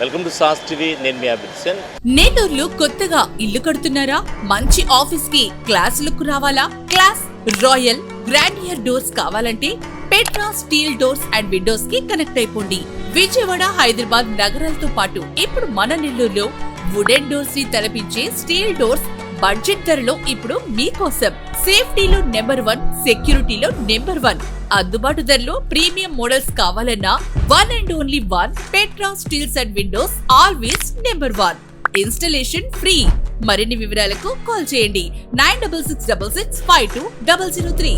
Welcome to sauce TV నేను మీ అభిషన్ నేటూర్లో కొత్తగా ఇల్లు కడుతున్నారా? మంచి ఆఫీస్కి క్లాస్ లుక్ రావాలా? క్లాస్ రాయల్ గ్రాండియర్ డోర్స్ కావాలంటే పెట్రా స్టీల్ డోర్స్ అండ్ విండోస్కి కనెక్ట్ అయిపోండి. విజయవాడ హైదరాబాద్ నగరాలతో పాటు ఇప్పుడు మన నెల్లూరులో వుడెన్ డోర్స్ని తలపించే స్టీల్ డోర్స్ బడ్జెట్ ధరలో ఇప్పుడు మీకోసం సేఫ్టీలో నెంబర్ వన్ సెక్యూరిటీలో నెంబర్ వన్. అందుబాటు ధరలో ప్రీమియం మోడల్స్ కావాలన్నా one and only one Petra steels and windows always number one. Installation free. మరిన్ని వివరాలకు కాల్ చేయండి. Nine double six double six five two double zero three.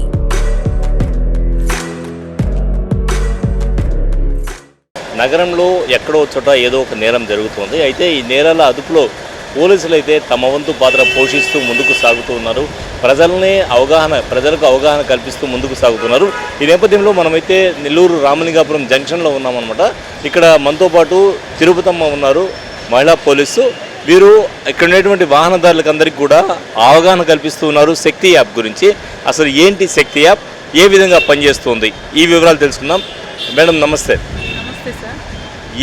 నగరంలో ఎక్కడో చోట ఏదో ఒక నేరం జరుగుతుంది. అయితే ఈ నేరాల అదుపులో పోలీసులు అయితే తమ వంతు పాత్ర పోషిస్తూ ముందుకు సాగుతూ ఉన్నారు. ప్రజలనే అవగాహన ప్రజలకు అవగాహన కల్పిస్తూ ముందుకు సాగుతున్నారు. ఈ నేపథ్యంలో మనమైతే నెల్లూరు రామలింగాపురం జంక్షన్లో ఉన్నామన్నమాట. ఇక్కడ మనతో పాటు తిరుపతమ్మ ఉన్నారు మహిళా పోలీసు. వీరు ఇక్కడ ఉన్నటువంటి వాహనదారులకు అందరికీ కూడా అవగాహన కల్పిస్తూ ఉన్నారు శక్తి యాప్ గురించి. అసలు ఏంటి శక్తి యాప్? ఏ విధంగా పనిచేస్తుంది? ఈ వివరాలు తెలుసుకుందాం. మేడం నమస్తే.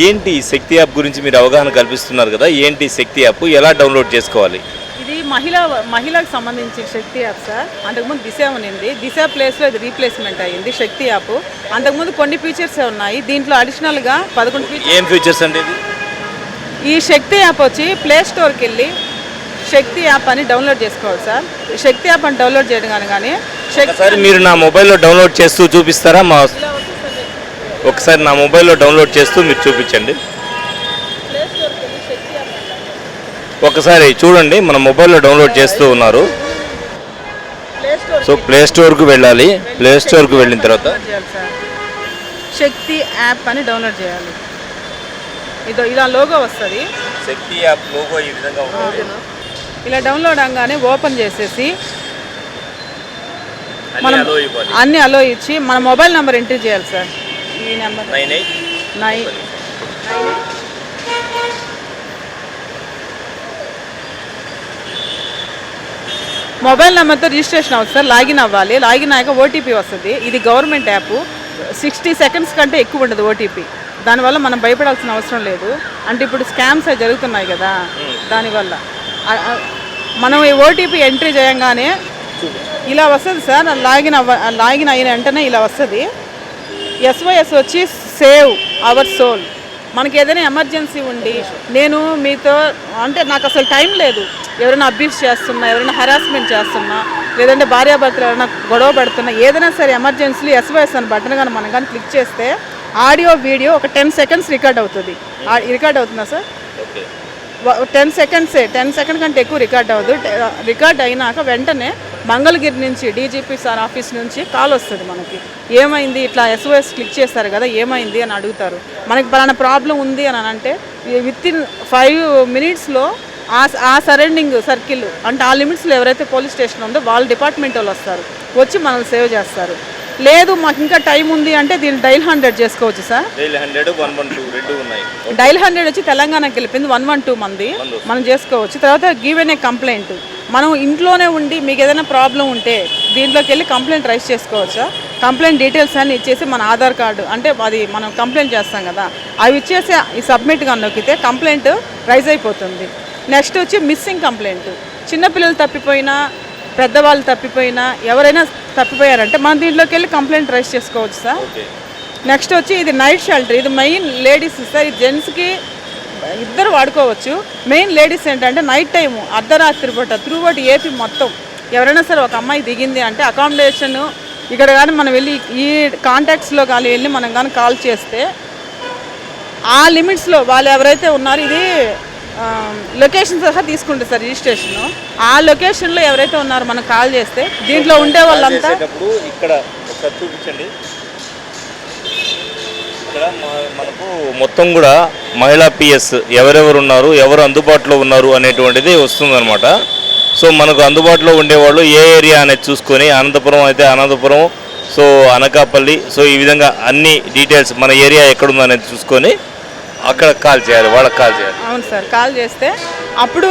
ఏంటి శక్తి యాప్ గురించి మీరు అవగాహన కల్పిస్తున్నారు కదా? ఏంటి శక్తి యాప్? ఎలా డౌన్లోడ్ చేసుకోవాలి? ఇది మహిళ మహిళకు సంబంధించిన శక్తి యాప్ సార్. అంతకుముందు దిశ ఉన్నింది దిశ ప్లేస్లో ఇది రీప్లేస్మెంట్ అయ్యింది శక్తి యాప్. అంతకుముందు కొన్ని ఫీచర్స్ ఉన్నాయి. దీంట్లో అడిషనల్గా పదకొండు ఫీచర్స్ ఏం ఫీచర్స్ ఇది? ఈ శక్తి యాప్ వచ్చి ప్లే స్టోర్కి వెళ్ళి శక్తి యాప్ అని డౌన్లోడ్ చేసుకోవాలి సార్. శక్తి యాప్ అని డౌన్లోడ్ చేయడం కానీ ఒకసారి మీరు నా మొబైల్లో డౌన్లోడ్ చేస్తూ చూపిస్తారా? మా ఒకసారి నా మొబైల్లో డౌన్లోడ్ చేస్తూ మీరు చూపించండి. ఒకసారి చూడండి మన మొబైల్లో డౌన్లోడ్ చేస్తూ ఉన్నారు. ప్లే స్టోర్ సో ప్లే స్టోర్కు వెళ్ళాలి. ప్లే స్టోర్కు వెళ్ళిన తర్వాత. శక్తి యాప్ అని డౌన్లోడ్ చేయాలి. ఇదో ఇలా లోగో వస్తుంది. శక్తి యాప్ లోగో ఈ విధంగా ఉంటుంది. ఇలా డౌన్లోడ్ అవగానే ఓపెన్ చేసేసి మనం అన్ని అలో ఇచ్చి మన మొబైల్ నెంబర్ ఎంట్రీ చేయాలి సార్. ఈ number nine eight. Nine. Mobile నెంబర్తో రిజిస్ట్రేషన్ అవుతుంది సార్ లాగిన్ అవ్వాలి. లాగిన్ అయ్యాక ఓటీపీ వస్తుంది. ఇది గవర్నమెంట్ యాప్. సిక్స్టీ సెకండ్స్ కంటే ఎక్కువ ఉండదు ఓటీపీ. దానివల్ల మనం భయపడాల్సిన అవసరం లేదు. అంటే ఇప్పుడు స్కామ్స్ అవి జరుగుతున్నాయి కదా దానివల్ల. మనం ఈ ఓటీపీ ఎంట్రీ చేయంగానే ఇలా వస్తుంది సార్ లాగిన్ అవ్వ లాగిన్ అయిన వెంటనే ఇలా వస్తుంది. ఎస్వైఎస్ వచ్చి సేవ్ అవర్ సోల్. మనకి ఏదైనా ఎమర్జెన్సీ ఉండి నేను మీతో అంటే నాకు అసలు టైం లేదు. ఎవరైనా అబ్యూస్ చేస్తున్నా ఎవరైనా హెరాస్మెంట్ చేస్తున్నా లేదంటే భార్యాభర్తలు ఎవరైనా గొడవ పడుతున్నా ఏదైనా సరే ఎమర్జెన్సీ ఎస్వైఎస్ అని బటన్ కానీ మనం కానీ క్లిక్ చేస్తే ఆడియో వీడియో ఒక టెన్ సెకండ్స్ రికార్డ్ అవుతుంది. రికార్డ్ అవుతుందా సార్? టెన్ సెకండ్సే టెన్ సెకండ్ కంటే ఎక్కువ రికార్డ్ అవ్వదు రికార్డ్ అయినాక వెంటనే మంగళగిరి నుంచి డీజీపీ సార్ ఆఫీస్ నుంచి కాల్ వస్తుంది మనకి. ఏమైంది? ఇట్లా ఎస్ఓఎస్ క్లిక్ చేస్తారు కదా ఏమైంది అని అడుగుతారు. మనకి పలానా ప్రాబ్లం ఉంది అని అంటే విత్ ఇన్ ఫైవ్ మినిట్స్లో ఆ ఆ సరౌండింగ్ సర్కిల్ అంటే ఆ లిమిట్స్లో ఎవరైతే పోలీస్ స్టేషన్ ఉందో వాళ్ళ డిపార్ట్మెంట్ వాళ్ళు వస్తారు. వచ్చి మనల్ని సేవ్ చేస్తారు. లేదు మాకు ఇంకా టైం ఉంది అంటే దీన్ని డైల్ హండ్రెడ్ చేసుకోవచ్చు సార్. డైలీ హండ్రెడ్ వచ్చి తెలంగాణకి వెళ్ళిపోయింది వన్ వన్ టూ మంది. మనం చేసుకోవచ్చు. తర్వాత గివెన్ ఏ కంప్లైంట్ మనం ఇంట్లోనే ఉండి మీకు ఏదైనా ప్రాబ్లం ఉంటే దీంట్లోకి వెళ్ళి కంప్లైంట్ రైజ్ చేసుకోవచ్చా? కంప్లైంట్ డీటెయిల్స్ అన్ని ఇచ్చేసి మన ఆధార్ కార్డు అంటే అది మనం కంప్లైంట్ చేస్తాం కదా అవి ఇచ్చేసి ఈ సబ్మిట్ కానీ నొక్కితే కంప్లైంట్ రైజ్ అయిపోతుంది. నెక్స్ట్ వచ్చి మిస్సింగ్ కంప్లైంట్ చిన్నపిల్లలు తప్పిపోయినా పెద్దవాళ్ళు తప్పిపోయినా ఎవరైనా తప్పిపోయారంటే మనం దీంట్లోకి వెళ్ళి కంప్లైంట్ రైజ్ చేసుకోవచ్చు సార్. నెక్స్ట్ వచ్చి ఇది నైట్ షెల్టర్ ఇది మెయిన్ లేడీస్ సార్ ఇది జెంట్స్కి ఇద్దరు వాడుకోవచ్చు. మెయిన్ లేడీస్ ఏంటంటే నైట్ టైము అర్ధరాత్రి పూట త్రూ ఏపీ మొత్తం. ఎవరైనా సరే ఒక అమ్మాయి దిగింది అంటే అకామిడేషన్ ఇక్కడ కానీ మనం వెళ్ళి ఈ కాంటాక్ట్స్లో కానీ వెళ్ళి మనం కానీ కాల్ చేస్తే ఆ లిమిట్స్లో వాళ్ళు ఎవరైతే ఉన్నారో ఇది లొకేషన్ సహా తీసుకుంటుంది సార్ రిజిస్ట్రేషన్ ఆ లొకేషన్లో ఎవరైతే ఉన్నారో మనం కాల్ చేస్తే దీంట్లో ఉండే వాళ్ళంతా ఇక్కడ చూపించండి. ఇక్కడ మనకు మొత్తం కూడా మహిళా పిఎస్ ఎవరెవరు ఉన్నారు ఎవరు అందుబాటులో ఉన్నారు అనేటువంటిది వస్తుందన్నమాట. సో మనకు అందుబాటులో ఉండేవాళ్ళు ఏ ఏరియా అనేది చూసుకొని అనంతపురం అయితే అనంతపురం సో అనకాపల్లి సో ఈ విధంగా అన్ని డీటెయిల్స్ మన ఏరియా ఎక్కడుందో అనేది చూసుకొని అక్కడ కాల్ చేయాలి వాళ్ళకి కాల్ చేయాలి. అవును సార్ కాల్ చేస్తే అప్పుడు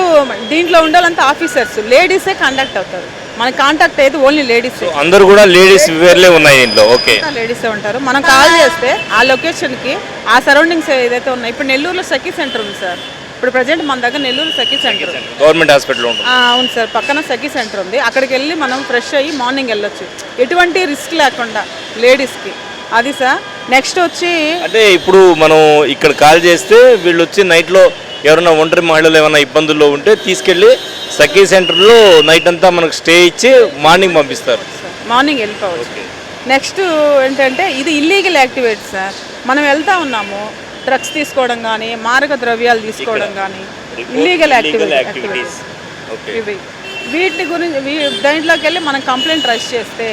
దీంట్లో ఉండాలంతా ఆఫీసర్స్ లేడీసే కండక్ట్ అవుతారు. మన కాంటాక్ట్ అయితే ఓన్లీ లేడీస్ అందరు కూడా లేడీస్ వేర్లే ఉన్నాయి దీంట్లో ఓకే లేడీసే ఉంటారు. మనం కాల్ చేస్తే ఆ లొకేషన్కి ఆ సరౌండింగ్స్ ఏదైతే ఉన్నాయి ఇప్పుడు నెల్లూరులో సఖీ సెంటర్ ఉంది సార్. ఇప్పుడు ప్రజెంట్ మన దగ్గర Nellore Sakhi centre government hospital ఉంటుంది. ఆ, అవును సార్. పక్కన సఖీ సెంటర్ ఉంది. అక్కడికి వెళ్ళి మనం ఫ్రెష్ అయ్యి మార్నింగ్ వెళ్ళొచ్చు. ఎటువంటి రిస్క్ లేకుండా లేడీస్కి అది సార్. నెక్స్ట్ వచ్చి అంటే ఇప్పుడు మనం ఇక్కడ కాల్ చేస్తే వీళ్ళు వచ్చి నైట్లో ఎవరైనా ఒంటరి మహిళలు ఏమైనా ఇబ్బందుల్లో ఉంటే తీసుకెళ్ళి సఖీ సెంటర్లో నైట్ అంతా మనకు స్టే ఇచ్చి మార్నింగ్ పంపిస్తారు. మార్నింగ్ వెళ్ళిపోవచ్చు. నెక్స్ట్ ఏంటంటే ఇది ఇల్లీగల్ యాక్టివిటీ సార్ మనం వెళ్తా ఉన్నాము డ్రగ్స్ తీసుకోవడం కానీ మారక ద్రవ్యాలు తీసుకోవడం కానీ ఇల్లీగల్ యాక్టివిటీస్ ఇవి. వీటి గురించి దాంట్లోకి వెళ్ళి మనం కంప్లైంట్ రైస్ చేస్తే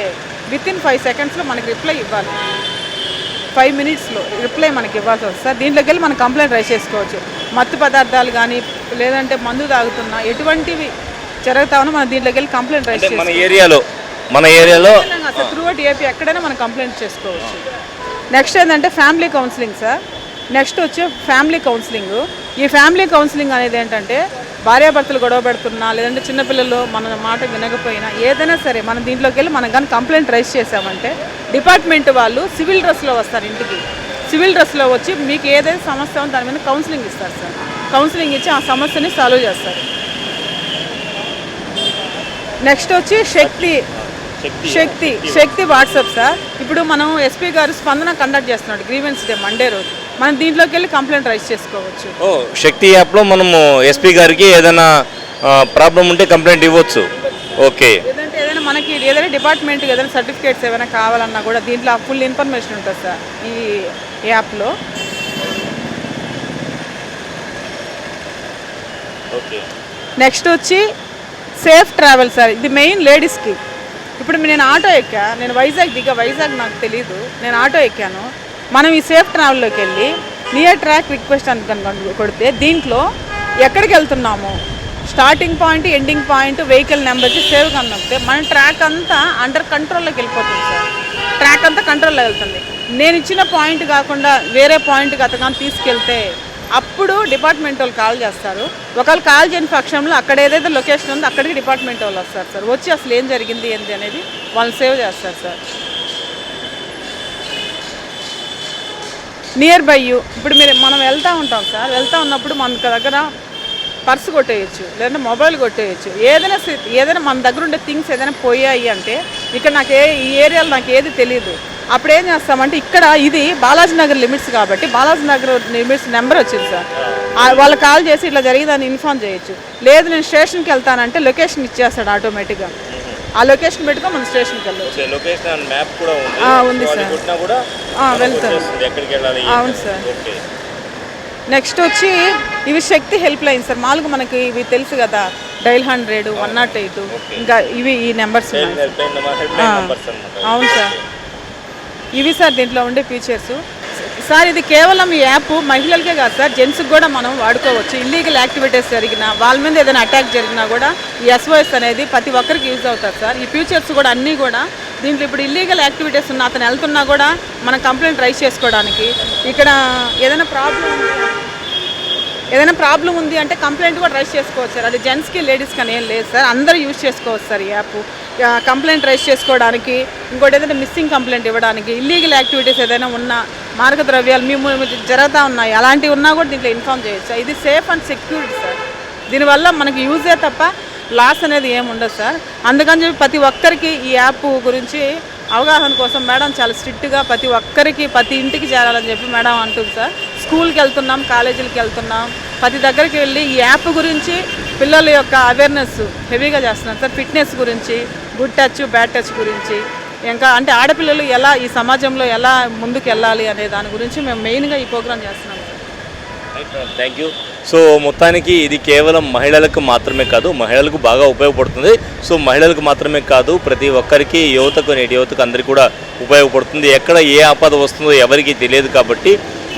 విత్ ఇన్ ఫైవ్ సెకండ్స్లో మనకి రిప్లై ఇవ్వాలి. ఫైవ్ మినిట్స్లో రిప్లై మనకి ఇవ్వాల్సి వస్తుంది. సార్ దీంట్లోకి వెళ్ళి మనం కంప్లైంట్ రైస్ చేసుకోవచ్చు. మత్తు పదార్థాలు కానీ లేదంటే మందు తాగుతున్నా ఎటువంటివి జరుగుతా ఉన్నా మనం దీంట్లోకి వెళ్ళి కంప్లైంట్ రైస్ అంటే మన ఏరియాలో మన ఏరియాలో అసలు ఏపీ ఎక్కడైనా మనం కంప్లైంట్ చేసుకోవచ్చు. నెక్స్ట్ ఏంటంటే ఫ్యామిలీ కౌన్సిలింగ్ సార్. నెక్స్ట్ వచ్చి ఫ్యామిలీ కౌన్సిలింగ్ ఈ ఫ్యామిలీ కౌన్సిలింగ్ అనేది ఏంటంటే భార్యాభర్తలు గొడవ పెడుతున్నా లేదంటే చిన్నపిల్లలు మన మాట వినకపోయినా ఏదైనా సరే మనం దీంట్లోకి వెళ్ళి మనం కానీ కంప్లైంట్ రైస్ చేసామంటే డిపార్ట్మెంట్ వాళ్ళు సివిల్ డ్రెస్లో వస్తారు ఇంటికి. సివిల్ డ్రెస్లో వచ్చి మీకు ఏదైతే సమస్య ఉందో దాని మీద కౌన్సిలింగ్ ఇస్తారు సార్. కౌన్సిలింగ్ ఇచ్చి ఆ సమస్యని సాల్వ్ చేస్తారు. నెక్స్ట్ వచ్చి శక్తి. శక్తి. శక్తి. WhatsApp sir. ఇప్పుడు మనం ఎస్పీ గారు స్పందన కండక్ట్ చేస్తున్నాడు గ్రీవెన్స్ డే మండే రోజు. మనం దీంట్లోకి వెళ్ళి కంప్లైంట్ రైజ్ చేసుకోవచ్చు. ఓ శక్తి యాప్లో మనము ఎస్పీ గారికి ఏదైనా ప్రాబ్లం ఉంటే కంప్లైంట్ ఇవ్వచ్చు. ఓకే. ఏదైనా మనకి ఏదైనా డిపార్ట్మెంట్కి ఏదైనా సర్టిఫికేట్స్ ఏమైనా కావాలన్నా కూడా దీంట్లో ఫుల్ ఇన్ఫర్మేషన్ ఉంటుంది సార్ ఈ యాప్లో ఓకే. నెక్స్ట్ వచ్చి సేఫ్ ట్రావెల్ సార్ ఇది మెయిన్ లేడీస్కి ఇప్పుడు నేను ఆటో ఎక్కా నేను వైజాగ్ దిగా వైజాగ్ నాకు తెలియదు నేను ఆటో ఎక్కాను. మనం ఈ సేఫ్ ట్రావెల్లోకి వెళ్ళి నియర్ ట్రాక్ రిక్వెస్ట్ అని కొడితే దీంట్లో ఎక్కడికి వెళ్తున్నాము? Starting point ending point vehicle నెంబర్కి సేవ్ కనుక్తే మన ట్రాక్ అంతా అండర్ కంట్రోల్లోకి వెళ్ళిపోతుంది సార్. ట్రాక్ అంతా కంట్రోల్లో వెళ్తుంది. నేను ఇచ్చిన పాయింట్ కాకుండా వేరే పాయింట్కి అతను తీసుకెళ్తే అప్పుడు డిపార్ట్మెంట్ వాళ్ళు కాల్ చేస్తారు. ఒకవేళ కాల్ చేయని పక్షంలో అక్కడ ఏదైతే లొకేషన్ ఉందో అక్కడికి డిపార్ట్మెంట్ వాళ్ళు వస్తారు సార్. వచ్చి అసలు ఏం జరిగింది ఏంటి అనేది వాళ్ళు సేవ్ చేస్తారు సార్. నియర్ బై యూ ఇప్పుడు మీరు మనం వెళ్తూ ఉంటాం సార్. వెళ్తూ ఉన్నప్పుడు మన దగ్గర పర్స్ కొట్టేయచ్చు లేదంటే మొబైల్ కొట్టేయచ్చు. ఏదైనా ఏదైనా మన దగ్గర ఉండే థింగ్స్ ఏదైనా పోయాయి అంటే ఇక్కడ నాకు ఏ ఈ ఏరియాలో నాకు ఏది తెలియదు అప్పుడు ఏం చేస్తామంటే ఇక్కడ ఇది బాలాజీ నగర్ లిమిట్స్ కాబట్టి బాలాజీ నగర్ లిమిట్స్ నెంబర్ వచ్చింది సార్. వాళ్ళు కాల్ చేసి ఇట్లా జరిగిందని ఇన్ఫార్మ్ చేయొచ్చు. లేదు నేను స్టేషన్కి వెళ్తానంటే లొకేషన్ ఇచ్చేస్తాడు ఆటోమేటిక్గా. ఆ లొకేషన్ పెట్టుకొని మనం స్టేషన్కి కూడా ఉంది. వాళ్ళు సార్. వెళ్తాను అవును సార్. నెక్స్ట్ వచ్చి ఇవి శక్తి హెల్ప్ లైన్ సార్. మామూలుగా మనకి ఇవి తెలుసు కదా. Dial hundred one not eight. ఇంకా ఇవి ఈ నెంబర్స్ అవును సార్. ఇవి సార్ దీంట్లో ఉండే ఫీచర్స్. సార్ ఇది కేవలం ఈ యాప్ మహిళలకే కాదు సార్. జెంట్స్కి కూడా మనం వాడుకోవచ్చు. ఇల్లీగల్ యాక్టివిటీస్ జరిగినా వాళ్ళ మీద ఏదైనా అటాక్ జరిగినా కూడా ఈ ఎస్ఓఎస్ అనేది ప్రతి ఒక్కరికి యూజ్ అవుతుంది సార్. ఈ ఫీచర్స్ కూడా అన్నీ కూడా దీంట్లో ఇప్పుడు ఇల్లీగల్ యాక్టివిటీస్ ఉన్న అతను వెళ్తున్నా కూడా మనం కంప్లైంట్ రైజ్ చేసుకోవడానికి ఇక్కడ ఏదైనా ప్రాబ్లం ఏదైనా ప్రాబ్లం ఉంది అంటే కంప్లైంట్ కూడా రైజ్ చేసుకోవచ్చు సార్. అది జెంట్స్కి లేడీస్కి అని ఏం లేదు సార్. అందరూ యూజ్ చేసుకోవచ్చు సార్ ఈ యాప్ కంప్లైంట్ రైజ్ చేసుకోవడానికి ఇంకోటి ఏదైనా మిస్సింగ్ కంప్లైంట్ ఇవ్వడానికి ఇల్లీగల్ యాక్టివిటీస్ ఏదైనా ఉన్నా మార్గద్రవ్యాలు మేము జరుగుతూ ఉన్నాయి. అలాంటివి ఉన్నా కూడా దీంట్లో ఇన్ఫామ్ చేయొచ్చు సార్. ఇది సేఫ్ అండ్ సెక్యూరిటీ సార్. దీనివల్ల మనకి యూజే తప్ప లాస్ అనేది ఏమి ఉండదు సార్. అందుకని చెప్పి ప్రతి ఒక్కరికి ఈ యాప్ గురించి అవగాహన కోసం మేడం చాలా స్ట్రిక్ట్గా ప్రతి ఒక్కరికి ప్రతి ఇంటికి చేరాలని చెప్పి మేడం అంటుంది సార్. స్కూల్కి వెళ్తున్నాం కాలేజీలకి వెళ్తున్నాం. ప్రతి దగ్గరికి వెళ్ళి ఈ యాప్ గురించి పిల్లల యొక్క అవేర్నెస్ హెవీగా చేస్తున్నాం సార్ ఫిట్నెస్ గురించి గుడ్ టచ్ బ్యాడ్ టచ్ గురించి. ఇంకా అంటే ఆడపిల్లలు ఎలా ఈ సమాజంలో ఎలా ముందుకు వెళ్ళాలి అనే దాని గురించి మేము మెయిన్గా ఈ ప్రోగ్రామ్ చేస్తున్నాం. థ్యాంక్ యూ సో మొత్తానికి ఇది కేవలం మహిళలకు మాత్రమే కాదు మహిళలకు బాగా ఉపయోగపడుతుంది. సో మహిళలకు మాత్రమే కాదు ప్రతి ఒక్కరికి యువతకు నేటి యువతకు అందరికీ కూడా ఉపయోగపడుతుంది. ఎక్కడ ఏ ఆపద వస్తుందో ఎవరికి తెలియదు కాబట్టి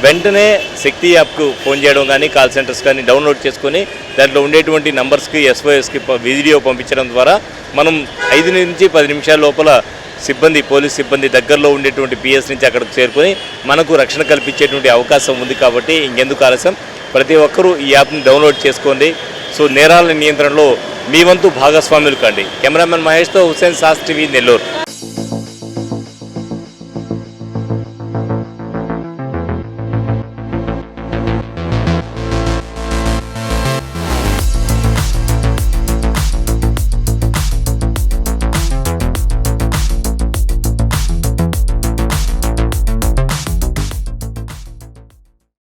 వెంటనే శక్తి యాప్కు ఫోన్ చేయడం కానీ కాల్ సెంటర్స్ కానీ డౌన్లోడ్ చేసుకొని దాంట్లో ఉండేటువంటి నంబర్స్కి ఎస్ఓఎస్కి వీడియో పంపించడం ద్వారా మనం ఐదు నుంచి పది నిమిషాల లోపల సిబ్బంది పోలీస్ సిబ్బంది దగ్గరలో ఉండేటువంటి పిఎస్ నుంచి అక్కడికి చేరుకొని మనకు రక్షణ కల్పించేటువంటి అవకాశం ఉంది కాబట్టి ఇంకెందుకు ఆలస్యం. ప్రతి ఒక్కరూ ఈ యాప్ని డౌన్లోడ్ చేసుకోండి. సో నేరాల నియంత్రణలో మీ వంతు భాగస్వాములు కండి. కెమెరామెన్ మహేష్తో హుసేన్ శాస్త్రి నెల్లూరు.